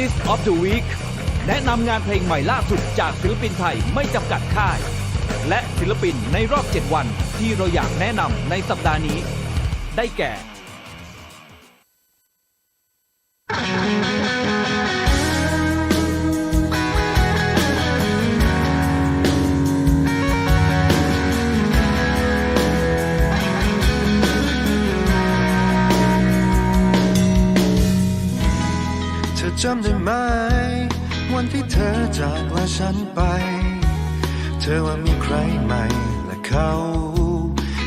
Artist of the Week แนะนำงานเพลงใหม่ล่าสุดจากศิลปินไทยไม่จำกัดค่าย และศิลปินในรอบ 7 วันที่เราอยากแนะนำในสัปดาห์นี้ ได้แก่ ฉันไป เธอว่ามีใครใหม่และเขา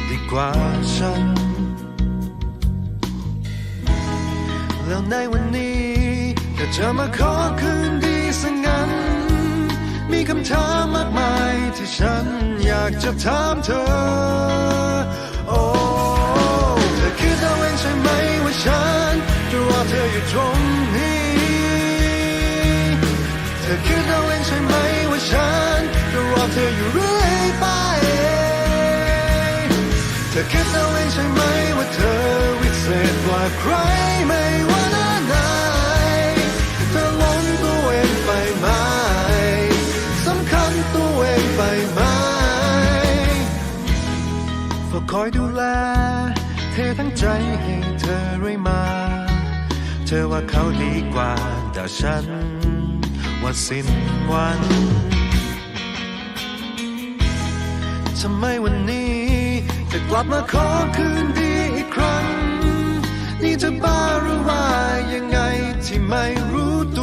ดีกว่าฉัน แล้วในวันนี้ถ้าเธอมาขอคืนดีสังงั้น มีคำถามมากมายที่ฉันอยากจะถามเธอ โอ้เธอคิดเอาเองใช่ไหมว่าฉันจะรอเธออยู่ตรงนี้ อคิดเอาเองใช่ไหมว่าฉันจะรอเธออยู่เรื่อยไป เธอคิดเอาเองใช่ไหมว่าเธอวิเศษกว่าใครไม่ว่าหน้าไหนเธอหลงตัวเองไปไหมสำคัญตัวเองไปไหมเฝ้าคอยดูแลเธอทั้งใจให้เธอเรื่อยมา เธอว่าเขาดีกว่าแต่ฉัน ว่าสิ้นหวันทำไมวันนี้จะกลับมาขอคืนดีอีกครั้ง นี่จะบ้าหรือว่ายังไงที่ไม่รู้ตัว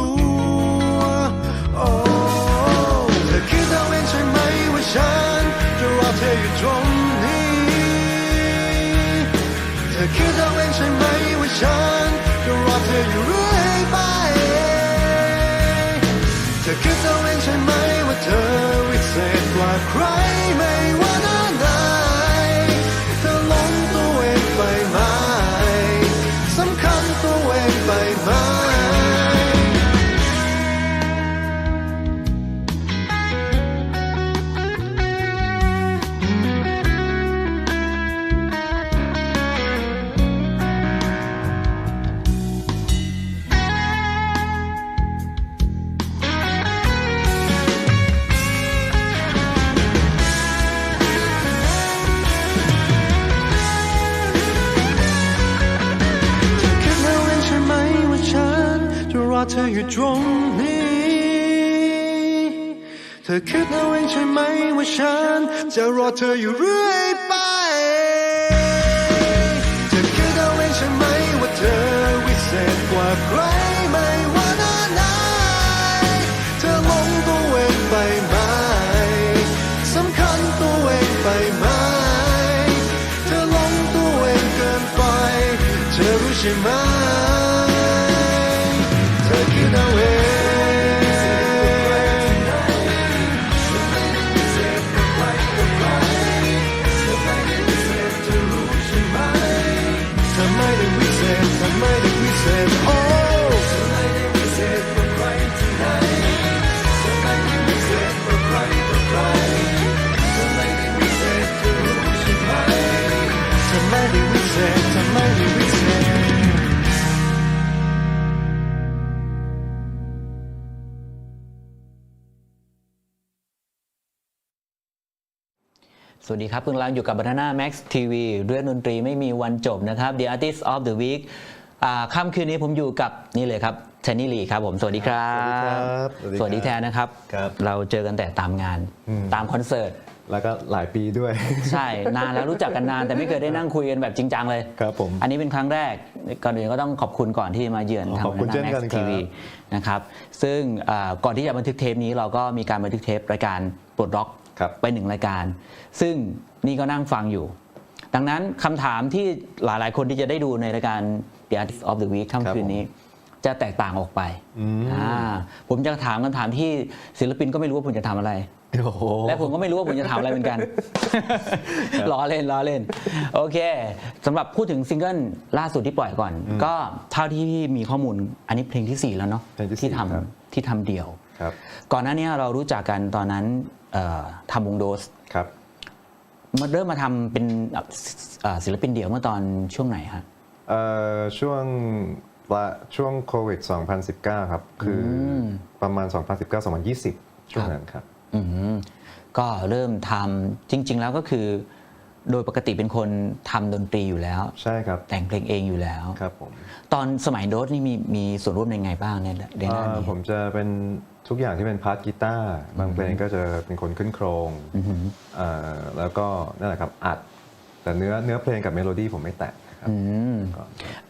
จะรอเธออยู่เรื่อย สวัสดีครับคุณกำลังอยู่กับ Banana Max TV เรื่องดนตรีไม่มีวันจบนะครับ The Artist of the Week ค่ำคืนนี้ผมอยู่กับนี่เลยครับเทนนี่ลีครับผมสวัสดีครับสวัสดีครับสวัสดีแทนนะครับครับ เราเจอกันแต่ตามงานอืมตามคอนเสิร์ตแล้วก็หลายปีด้วย ใช่นานแล้วรู้จักกันนานแต่ไม่เคยได้นั่งคุยกันแบบจริงจังเลยครับผมอันนี้เป็นครั้งแรกก่อนอื่นก็ต้องขอบคุณก่อนที่มาเยือนทางขอบคุณ Banana เช่น Max กันครับ TV นะครับซึ่งอ่าก่อนที่จะบันทึกเทปนี้เราก็มีการบันทึกเทปรายการปลดล็อกครับไปหนึ่งรายการ ซึ่งนี่ก็นั่งฟังอยู่ ดังนั้นคำถามที่หลายๆ คนที่จะได้ดูในรายการ The Artist of the Week ค่ำคืนนี้ จะแตกต่างออกไปอ่าผมจะถามคำถามที่ศิลปินก็ไม่รู้ว่าผมจะทำอะไรโอ้โหและผมก็ไม่รู้ว่าผมจะถามอะไรเหมือนกันล้อเล่นล้อเล่น โอเคสำหรับพูดถึงซิงเกิลล่าสุดที่ปล่อยก่อน ก็เท่าที่มีข้อมูลอันนี้เพลงที่ 4 แล้วเนาะเพลงที่สี่ที่ทครับำที่ทำเดี่ยวครับก่อนหน้านี้เรารู้จักกันตอนนั้นเอ่อทำวงโดสครับมาเริ่มมาทำเป็นเอ่อศิลปินเดี่ยวเมื่อตอนช่วงไหนฮะ เอ่อช่วงว่าช่วงโควิด 2019 ครับ คืออมประมาณ 2019-2020 ช่วงนั้นครับ อืมก็เริ่มทำจริง ๆ แล้วก็คือ โดยปกติเป็นคนทำดนตรีอยู่แล้ว ใช่ครับ แต่งเพลงเองอยู่แล้ว ครับผมตอนสมัยโดสนี่มีมีส่วนร่วมในไงบ้างในในด้านเอ่อนี้ ผมจะเป็นทุกอย่างที่เป็นพาร์ทกีตาร์บางเพลงก็จะเป็นคนขึ้นโครงเอ่อแล้วก็นั่นแหละครับอัด แต่เนื้อเนื้อเพลงกับเมโลดี้ผมไม่แตะนะ ครับอืมก็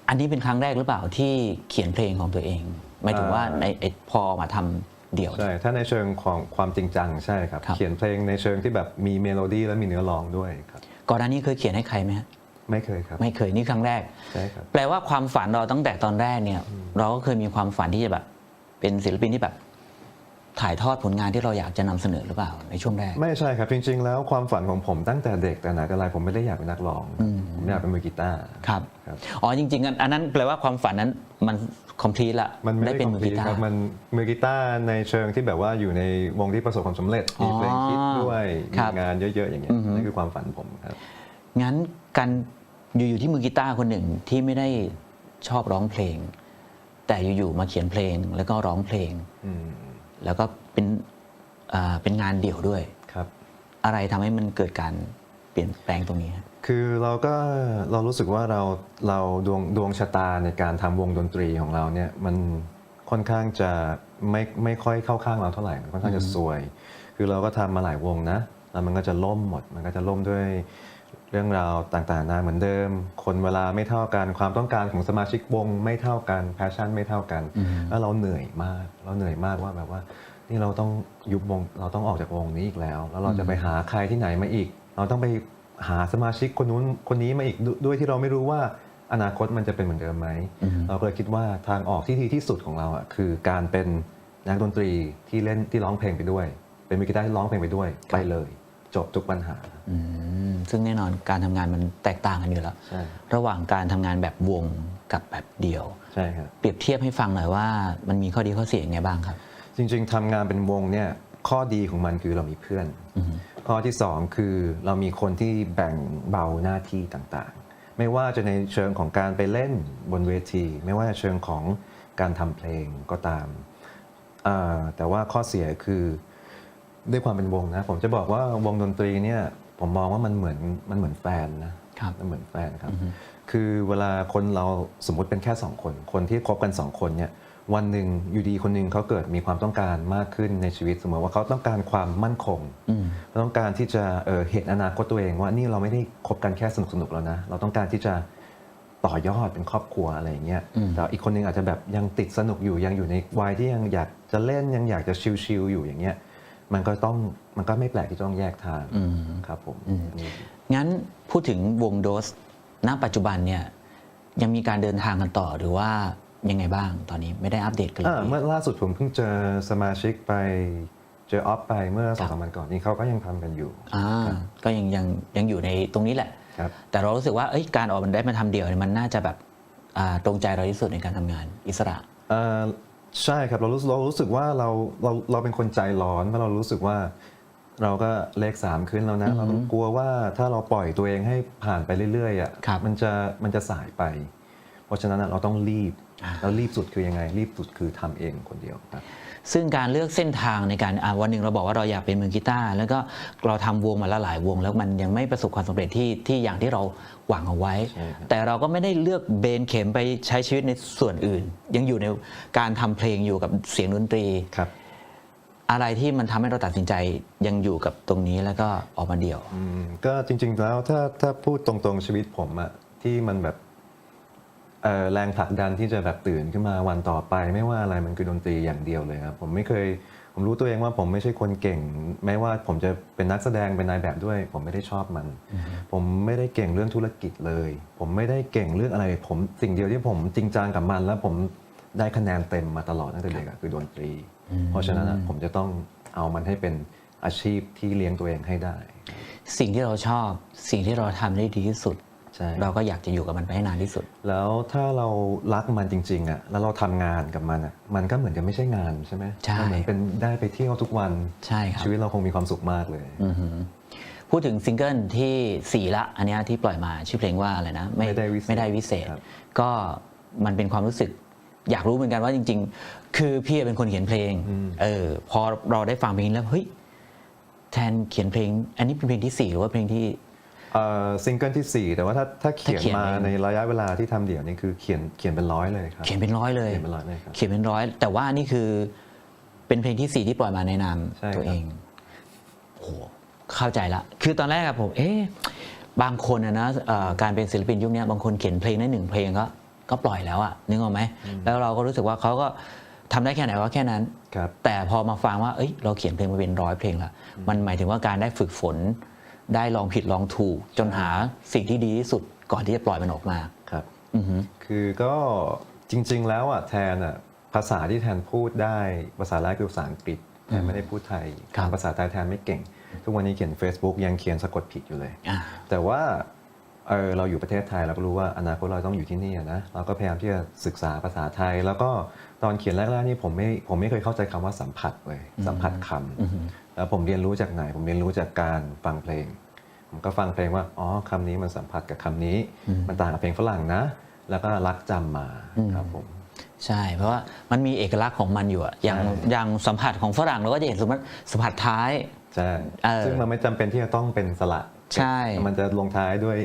อันนี้เป็นครั้งแรกหรือเปล่าที่เขียนเพลงของตัวเองหมายถึงว่าในไอ้พอมาทำเดี่ยว ใช่ ถ้าในเชิงของความจริงจังใช่ครับครับ เขียนเพลงในเชิงที่แบบมีเมโลดี้และมีเนื้อร้องด้วยครับ ก่อนหน้านี้เคยเขียนให้ใครไหมฮะไม่เคยครับ ไม่เคยนี่ครั้งแรกใช่ครับแปลว่าความฝันเราตั้งแต่ตอนแรกเนี่ย เราก็เคยมีความฝันที่จะแบบ เป็นศิลปินที่แบบ ถ่ายทอดผลงานที่เราอยากจะนำเสนอหรือเปล่าในช่วงแรก ไม่ใช่ครับจริงๆ แล้วความฝันของผมตั้งแต่เด็กแต่ไหนแต่ไรผมไม่ได้อยากเป็นนักร้อง ผมอยากเป็นมือกีตาร์ ครับ ครับ อ๋อจริงๆอันอันนั้นแปลว่าความฝันนั้นมันคอมพลีทละมันไม่ได้ได้เป็นขมืองอพีกีตาครับร์มันมือกีตาร์ในเชิงที่แบบว่าอยู่ในวงที่ประสบความสำเร็จมีเพลงคิดด้วยคมีรับงานเยอะๆอย่างเงี้ยนั่นคือความฝันผมครับ งั้นการอยู่ๆที่มือกีตาร์คนหนึ่งที่ไม่ได้ชอบร้องเพลง แต่อยู่ๆมาเขียนเพลงแล้วก็ร้องเพลง อืมแล้วก็เป็นอ่าเป็นงานเดี่ยวด้วย ครับ อะไรทำให้มันเกิดการเปลี่ยนแปลงตรงนี้ฮะ คือเราก็เรารู้สึกว่าเราเราดวงดวงชะตาในการทำวงดนตรีของเราเนี่ยมันค่อนข้างจะไม่ไม่ค่อยเข้าข้างเราเท่าไหร่มันค่อนข้างจะซวย คือเราก็ทำมาหลายวงนะแล้วมันก็จะล่มหมด มันก็จะล่มด้วยเรื่องราวต่างๆนานาเหมือนเดิม คนเวลาไม่เท่ากันความต้องการของสมาชิกวงไม่เท่ากันแพชชั่นไม่เท่ากันแล้วเราเหนื่อยมาก เราเหนื่อยมากว่าแบบว่า นี่เราต้องยุบวงเราต้องออกจากวงนี้อีกแล้ว แล้วเราจะไปหาใครที่ไหนมาอีก เราต้องไป หาสมาชิกคนนู้นคนนี้มาอีกดด้วยที่เราไม่รู้ว่าอนาคตมันจะเป็นเหมือนเดิมไหม เราก็เลยคิดว่าทางออกที่ดีที่สุดของเราอะคือการเป็นนักดนตรีที่เล่นที่ร้องเพลงไปด้วย เป็นมือกีตาร์ที่ร้องเพลงไปด้วยไปเลย จบทุกปัญหาอืมซึ่งแน่นอนการทำงานมันแตกต่างกันอยู่แล้วใช่ระหว่างการทำงานแบบวงกับแบบเดี่ยวใช่ครับเปรียบเทียบให้ฟังหน่อยว่ามันมีข้อดีข้อเสียยังไงบ้างครับ จริง ๆทำงานเป็นวงเนี่ยข้อดีของมันคือเรามีเพื่อน ข้อที่สองคือเรามีคนที่แบ่งเบาหน้าที่ต่างๆ ไม่ว่าจะในเชิงของการไปเล่นบนเวที ไม่ว่าจะเชิงของการทำเพลงก็ตามอ่าแต่ว่าข้อเสียคือด้วยความเป็นวงนะ ผมจะบอกว่าวงดนตรีเนี่ยผมมองว่ามันเหมือนมันเหมือนแฟนนะครับมันเหมือนแฟนครับ คือเวลาคนเราสมมุติเป็นแค่สองคน คนที่คบกันสองคนเนี่ย วันหนึ่งอยู่ดีคนหนึ่งเขาเกิดมีความต้องการมากขึ้นในชีวิตสมมติว่าเขาต้องการความมั่นคงอืมเราต้องการที่จะเอ่อเห็นอนาคตตัวเองว่านี่เราไม่ได้คบกันแค่สนุกสนุกๆแล้วนะ เราต้องการที่จะต่อยอดเป็นครอบครัวอะไรอย่างเงี้ยอืมแต่อีกคนนึงอาจจะแบบยังติดสนุกอยู่ยังอยู่ในวัยที่ยังอยากจะเล่นยังอยากจะชิลๆอยู่อย่างเงี้ยมันก็ต้องมันก็ไม่แปลกที่จะต้องแยกทางอืมครับผมนี่งั้นพูดถึงวงโดสณปัจจุบันเนี่ยยังมีการเดินทางกันต่อหรือว่า ยังไงบ้างตอนนี้ไม่ได้อัปเดตกันเลอ่ายเมื่อล่าสุดผมเพิ่งเจอสมาชิกไปเจอออฟไปเมื่อสองสามวันก่อนนี่เขาก็ยังทำกันอยู่อ่าก็ยังยังยังอยู่ในตรงนี้แหละครับแต่เรารู้สึกว่าเอ้ยการออกมันได้มาทำเดี่ยวเนี่ยมันน่าจะแบบอ่าตรงใจเราที่สุดในการทำงานอิสระเอ่อใช่ครับเรารู้เรารู้สึกว่าเราเราเราเป็นคนใจร้อนเพราะเรารู้สึกว่าเราก็เลขสามขึ้นแล้วนะ เรากลัวว่าถ้าเราปล่อยตัวเองให้ผ่านไปเรื่อยๆอะครับมันจะมันจะสายไป เพราะฉะนั้นอะเราต้องรีบ แล้วรีบสุดคือยังไง รีบสุดคือทำเองคนเดียวครับซึ่งการเลือกเส้นทางในการอ่าวันหนึ่งเราบอกว่าเราอยากเป็นมือกีตาร์แล้วก็เราทำวงมาแล้วหลายวง แล้วมันยังไม่ประสบความสำเร็จที่ที่อย่างที่เราหวังเอาไว้ใช่ครับแต่เราก็ไม่ได้เลือกเบนเข็มไปใช้ชีวิตในส่วนอื่น ยังอยู่ในการทำเพลงอยู่กับเสียงดนตรีครับ อะไรที่มันทำให้เราตัดสินใจยังอยู่กับตรงนี้แล้วก็ออกมาเดี่ยวอืมก็จริง ๆ แล้วถ้าถ้าพูดตรงๆชีวิตผมอะที่มันแบบเอ่อ แรงผลักดันที่จะแบบตื่นขึ้นมาวันต่อไป ไม่ว่าอะไรมันคือดนตรีอย่างเดียวเลยครับผมไม่เคยผมรู้ตัวเองว่าผมไม่ใช่คนเก่ง แม้ว่าผมจะเป็นนักแสดงเป็นนายแบบด้วย ผมไม่ได้ชอบมัน ผมไม่ได้เก่งเรื่องธุรกิจเลย ผมไม่ได้เก่งเรื่องอะไร ผมสิ่งเดียวที่ผมจริงจังกับมัน แล้วผมได้คะแนนเต็มมาตลอดตั้งแต่เด็กอะคือดนตรี เพราะฉะนั้นอะผมจะต้องเอามันให้เป็นอาชีพที่เลี้ยงตัวเองให้ได้ สิ่งที่เราชอบ สิ่งที่เราทำได้ดีที่สุดใช่ เราก็อยากจะอยู่กับมันไปให้นานที่สุด แล้วถ้าเรารักมันจริงๆอะแล้วเราทำงานกับมันอะมันก็เหมือนจะไม่ใช่งานใช่ไหมใช่มันเหมือนเป็นได้ไปเที่ยวทุกวันใช่ครับชีวิตเราคงมีความสุขมากเลยอือหือพูดถึงซิงเกิลที่4ละอันเนี้ยที่ปล่อยมาชื่อเพลงว่าอะไรนะไม่ได้วิเศษไม่ได้วิเศษครับก็มันเป็นความรู้สึกอยากรู้เหมือนกันว่าจริง ๆ คือพี่เป็นคนเขียนเพลงเออพอเราได้ฟังเพลงแล้วเฮ้ยแทนเขียนเพลง อันนี้เป็นเพลงที่สี่หรือว่าเพลงที่เอ่อ ซิงเกิลที่ 4 แต่ว่าถ้าถ้าเขียนถ้าเขียนมาเองในระยะเวลาที่ทำเดี่ยวนี่คือเขียนเขียนเป็นร้อยเลยครับเขียนเป็นร้อยเลยเขียนเป็นร้อยเลยครับเขียนเป็นร้อย แต่ว่านี่คือเป็นเพลงที่สี่ที่ปล่อยมาในนามใช่ครับตัวเองโหเข้าใจละ คือตอนแรกอะผม เอ๊ะบางคนอะนะเอ่อการเป็นศิลปินยุคนี้บางคนเขียนเพลงได้หนึ่งเพลงก็ก็ปล่อยแล้วอะนึกออกไหม แล้วเราก็รู้สึกว่าเขาก็ทำได้แค่ไหนว่าแค่นั้นครับแต่พอมาฟังว่า เอ้ย เราเขียนเพลงมาเป็นร้อยเพลงละ มันหมายถึงว่าการได้ฝึกฝน ได้ลองผิดลองถูก จนหาสิ่งที่ดีที่สุดก่อนที่จะปล่อยมันออกมาครับอือหือคือก็จริง ๆ แล้วอะแทนอะภาษาที่แทนพูดได้ภาษาแรกคือภาษาอังกฤษแทนไม่ได้พูดไทยครับภาษาไทยแทนไม่เก่ง ทุกวันนี้เขียน Facebook ยังเขียนสะกดผิดอยู่เลยอ่าแต่ว่าเออเราอยู่ประเทศไทยเราก็รู้ว่าอนาคตเราต้องอยู่ที่นี่อะนะเราก็พยายามที่จะศึกษาภาษาไทย แล้วก็ตอนเขียนแรกๆนี่ผมไม่ผมไม่เคยเข้าใจคำว่าสัมผัสเลยสัมผัสคำ แล้วผมเรียนรู้จากไหน ผมเรียนรู้จากการฟังเพลง ผมก็ฟังเพลงว่าอ๋อคำนี้มันสัมผัสกับคำนี้ มันต่างกับเพลงฝรั่งนะ แล้วก็รักจำมาครับผมใช่ เพราะว่ามันมีเอกลักษณ์ของมันอยู่อะอย่างใช่อย่างสัมผัสของฝรั่งเราก็จะเห็นสมมติสัมผัสท้ายใช่เออซึ่งมันไม่จำเป็นที่จะต้องเป็นสระใช่ มันจะลงท้ายด้วย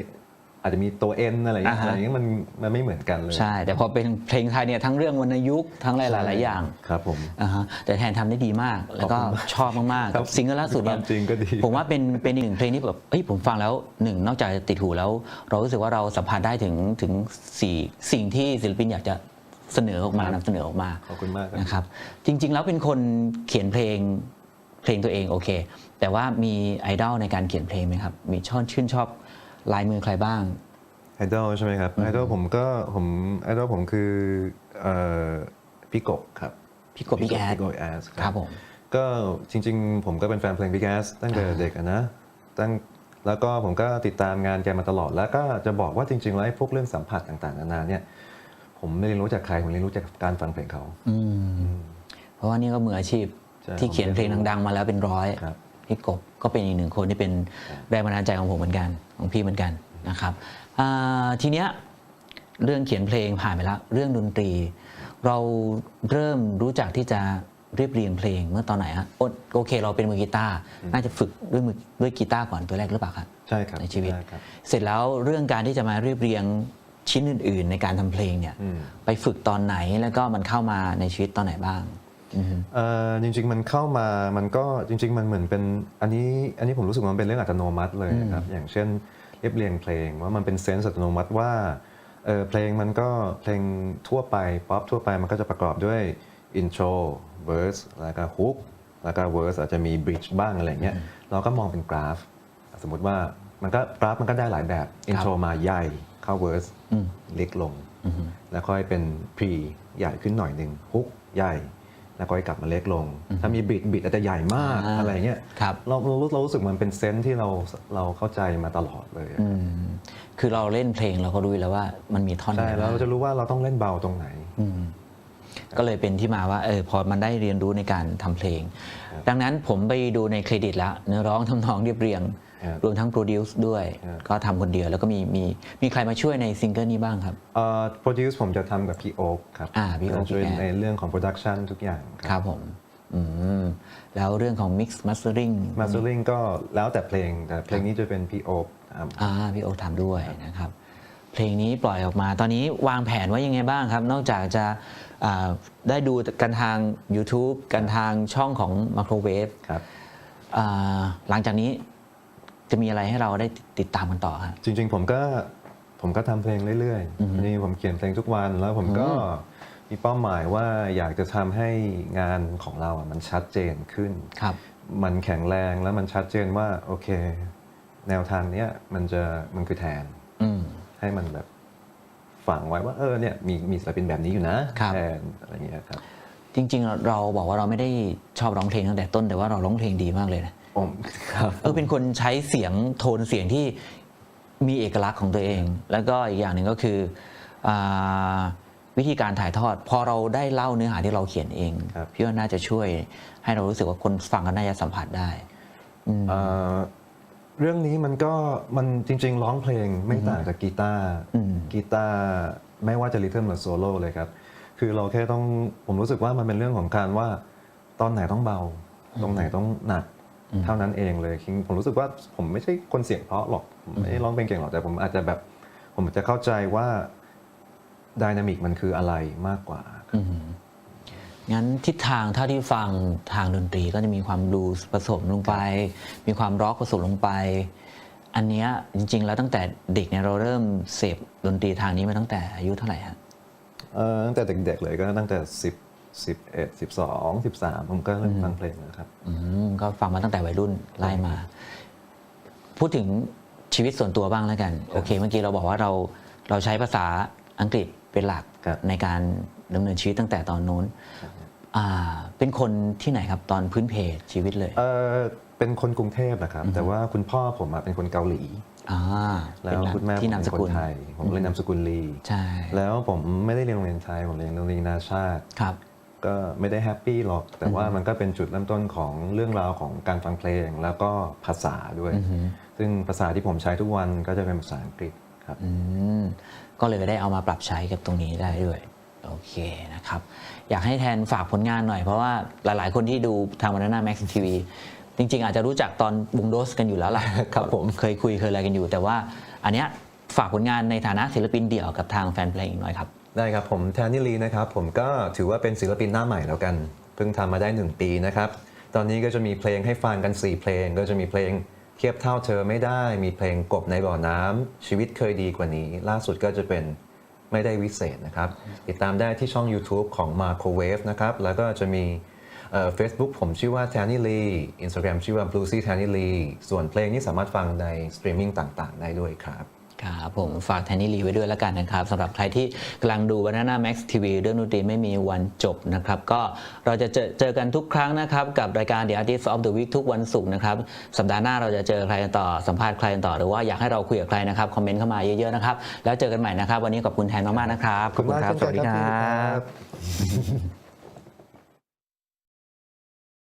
อาจจะมีตัวเอ็นอะไรอย่างเงี้ยอ่าฮะ อะไรอย่างเงี้ยมันมันไม่เหมือนกันเลยใช่ แต่พอเป็นเพลงไทยเนี่ยทั้งเรื่องวรรณยุกต์ทั้งหลายๆอย่างครับผม อ่าฮะแต่แทนทำได้ดีมาก แล้วก็ขอบคุณมากชอบมากครับๆซิงเกิลล่าสุดเนี่ยความจริงก็ดี ผมว่าเป็นเป็นอีกหนึ่งเพลงที่แบบเอ้ยผมฟังแล้วหนึ่งนอกจากจะติดหูแล้ว เรารู้สึกว่าเราสัมผัสได้ถึงถึงสี่สิ่งที่ศิลปินอยากจะเสนอออกมานำเสนอออกมา ขอบคุณมากครับ นะครับจริงๆ แล้วเป็นคนเขียนเพลงเพลงตัวเองโอเค แต่ว่ามีไอดอลในการเขียนเพลงไหมครับ มีชอบชื่นชอบ ลายมือใครบ้างไอดอลใช่ไหมครับไอดอลผมก็ผมไอดอลผมคือเอ่อพี่กบครับพี่กบ Big Ass พี่กบแอสครับผมก็จริง ๆ ผมก็เป็นแฟนเพลงพี่แอสตั้งแต่เด็กอะนะตั้งแล้วก็ผมก็ติดตามงานแกมาตลอด แล้วก็จะบอกว่าจริงๆแล้วไอ้พวกเรื่องสัมผัสต่างๆนานาเนี่ยผมไม่ได้รู้จากใครผมเรียนรู้จากการฟังเพลงเขาอืมเพราะว่านี่ก็มืออาชีพใช่ที่เขียนเพลงดังๆมาแล้วเป็นร้อยครับ พี่กบก็เป็นอีกหนึ่งคนที่เป็นแรงบันดาลใจของผมเหมือนกันของพี่เหมือนกันนะครับอ่าทีเนี้ยเรื่องเขียนเพลงผ่านไปแล้วเรื่องดนตรี เราเริ่มรู้จักที่จะเรียบเรียงเพลงเมื่อตอนไหนฮะโอโอเค เราเป็นมือกีตาร์น่าจะฝึกด้วยมือด้วยกีตาร์ก่อนตัวแรกหรือเปล่าครับใช่ครับในชีวิตใช่ครับเสร็จแล้วเรื่องการที่จะมาเรียบเรียงชิ้นอื่น ๆ ในการทำเพลงเนี่ยอืมไปฝึกตอนไหนแล้วก็มันเข้ามาในชีวิตตอนไหนบ้างอือฮึ เอ่อจริง ๆ มันเข้ามามันก็จริง ๆ มันเหมือนเป็นอันนี้อันนี้ผมรู้สึกว่ามันเป็นเรื่องอัตโนมัติเลยนะครับอย่างเช่นเรียบเรียงเพลงว่ามันเป็นเซนส์อัตโนมัติว่าเออเพลงมันก็เพลงทั่วไปป๊อปทั่วไปมันก็จะประกอบด้วยอินโทรเวอร์สแล้วก็ฮุกแล้วก็เวอร์สอาจจะมีบริดจ์บ้างอะไรเงี้ยเราก็มองเป็นกราฟ สมมุติว่ามันก็กราฟมันก็ได้หลายแบบอินโทรมาใหญ่เข้าเวอร์สเล็กลง แล้วค่อยเป็นพรีใหญ่ขึ้นหน่อยหนึ่งฮุกใหญ่ แล้วก็ค่อยกลับมาเล็กลง ถ้ามีบิดบิดอาจจะใหญ่มากอ่าอะไรเงี้ยครับเราเรารู้เรารู้สึกมันเป็นเซนส์ที่เราเราเข้าใจมาตลอดเลยอะอืมคือเราเล่นเพลงเราก็รู้อยู่แล้วว่ามันมีท่อนใช่ไหนแล้วบ้างเราจะรู้ว่าเราต้องเล่นเบาตรงไหนอืม ก็เลยเป็นที่มาว่าเออพอมันได้เรียนรู้ในการทำเพลงครับดังนั้นผมไปดูในเครดิตแล้วเนื้อร้องทำนองเรียบเรียงครับรวมทั้งโปรดิวซ์ด้วยครับก็ทำคนเดียวแล้วก็มีมีมีใครมาช่วยในซิงเกิลนี้บ้างครับเอ่อโปรดิวซ์ผมจะทำกับพี่โอ๊คครับอ่าพี่โอ๊คช่วยพี่แอนในเรื่องของโปรดักชันทุกอย่างครับผมอืมแล้วเรื่องของ Mix Mastering มาสเตอร์ลิงก็แล้วแต่เพลงแต่เพลงนี้จะเป็นพี่โอ๊คทำอ่าพี่โอ๊คทำด้วยนะครับ เพลงนี้ปล่อยออกมา ตอนนี้วางแผนไว่ายังไงบ้างครับ นอกจากจะอ่าได้ดูกันทาง YouTube กันทางช่องของ Microwave ครับอ่าหลังจากนี้จะมีอะไรให้เราได้ติดตามกันต่อครับจริง ๆ ผมก็ผมก็ทำเพลงเรื่อยๆนี่ผมเขียนเพลงทุกวันแล้วผมก็มีเป้าหมายว่าอยากจะทำให้งานของเราอะมันชัดเจนขึ้นครับ มันแข็งแรงแล้วมันชัดเจนว่าโอเค แนวทางเนี้ยมันจะมันคือแทนอืม ให้มันแบบฝังไว้ว่าเออเนี่ยมีมีศิลปินแบบนี้อยู่นะครับแทนอะไรเงี้ยครับจริง ๆ เราบอกว่าเราไม่ได้ชอบร้องเพลงตั้งแต่ต้นแต่ว่าเราร้องเพลงดีมากเลยนะผมครับ เออเป็นคนใช้เสียงโทนเสียงที่มีเอกลักษณ์ของตัวเอง แล้วก็อีกอย่างหนึ่งก็คืออาวิธีการถ่ายทอด พอเราได้เล่าเนื้อหาที่เราเขียนเองครับ พี่ว่าน่าจะช่วยให้เรารู้สึกว่าคนฟังก็น่าจะสัมผัสได้เอ่อ เรื่องนี้มันก็มันจริง ๆ ร้องเพลงไม่ต่างจากกีตาร์อืมกีตาร์ไม่ว่าจะริทึมหรือโซโล่เลยครับ คือเราแค่ต้องผมรู้สึกว่ามันเป็นเรื่องของการว่าตอนไหนต้องเบา ตรงไหนต้องหนักเท่านั้นเองเลยคิงผมรู้สึกว่าผมไม่ใช่คนเสียงเพราะหรอกผมไม่ได้ร้องเพลงเก่งหรอกแต่ผมอาจจะแบบผมจะเข้าใจว่าดินามิกมันคืออะไรมากกว่าอืม งั้นทิศทางเท่าที่ฟังทางดนตรีก็จะมีความบลูส์ผสมลงไป มีความร็อกผสมลงไป อันเนี้ยจริง ๆ แล้วตั้งแต่เด็กเนี่ยเราเริ่มเสพดนตรีทางนี้มาตั้งแต่อายุเท่าไหร่ฮะเอ่อตั้งแต่เด็กๆเลยก็ตั้งแต่10 11 12 13ผมก็เริ่มฟังเพลงแล้วครับอืมก็ฟังมาตั้งแต่วัยรุ่นไล่มา พูดถึงชีวิตส่วนตัวบ้างแล้วกัน โอเค เมื่อกี้เราบอกว่าเราเราใช้ภาษาอังกฤษเป็นหลักครับในการ ดำเนินชีวิตตั้งแต่ตอนนู้นอ่าเป็นคนที่ไหนครับตอนพื้นเพชีวิตเลย เอ่อเป็นคนกรุงเทพนะครับ แต่ว่าคุณพ่อผมอะเป็นคนเกาหลีอ่าแล้เป็นวหลักคุณแม่ผมที่นามเป็สนคกุลนไทย ผมเลยนามสกุลลีใช่แล้วผมไม่ได้เรียนโรงเรียนไทยผมเรียนโรงเรียนนานาชาติครับก็ไม่ได้แฮปปี้หรอก แต่ว่ามันก็เป็นจุดเริ่มต้นของเรื่องราวของการฟังเพลงแล้วก็ภาษาด้วย ซึ่งภาษาที่ผมใช้ทุกวันก็จะเป็นภาษาอังกฤษครับอืมก็เลยได้เอามาปรับใช้กับตรงนี้ได้ด้วย โอเคนะครับ อยากให้แทนฝากผลงานหน่อยเพราะว่าหลาย ๆ คนที่ดูทาง Banana Max TV จริง ๆ อาจจะรู้จักตอนวงโดสกันอยู่แล้วแหละครับผมเคยคุยเคยอะไรกันอยู่ แต่ว่าอันเนี้ยฝากผลงานในฐานะศิลปินเดี่ยวกับทางแฟนเพลงหน่อยครับ ได้ครับผมแทนนี่ลีนะครับผมก็ถือว่าเป็นศิลปินหน้าใหม่แล้วกัน เพิ่งทำมาได้ 1 ปีนะครับ ตอนนี้ก็จะมีเพลงให้ฟังกัน 4 เพลง ก็จะมีเพลงเทียบเท่าเธอไม่ได้ มีเพลงกบในบ่อน้ำชีวิตเคยดีกว่านี้ ล่าสุดก็จะเป็น ไม่ได้วิเศษนะครับ ติดตามได้ที่ช่อง YouTube ของ Microwave นะครับ แล้วก็จะมีเฟซบุ๊กผมชื่อว่า t a n n y Lee Instagram ชื่อว่า Bluesy t a n n y Lee ส่วนเพลงนี้สามารถฟังในสตรีมมิ่งต่าง ๆ ได้ด้วยครับ ครับผมฝากแทนนี่ลีไว้ด้วยแล้วกันนะครับสำหรับใครที่กำลังดู Banana Max TV เรื่องดนตรีไม่มีวันจบนะครับก็เราจะเจอเจอกันทุกครั้งนะครับกับรายการ The Artist of the Week ทุกวันศุกร์นะครับสัปดาห์หน้าเราจะเจอใครกันต่อสัมภาษณ์ใครกันต่อหรือว่าอยากให้เราคุยกับใครนะครับคอมเมนต์เข้ามาเยอะๆนะครับแล้วเจอกันใหม่นะครับ วันนี้ขอบคุณแทนมากๆนะครับขอบคุณมากครับเช่นสกันวัสดีคครัรับบ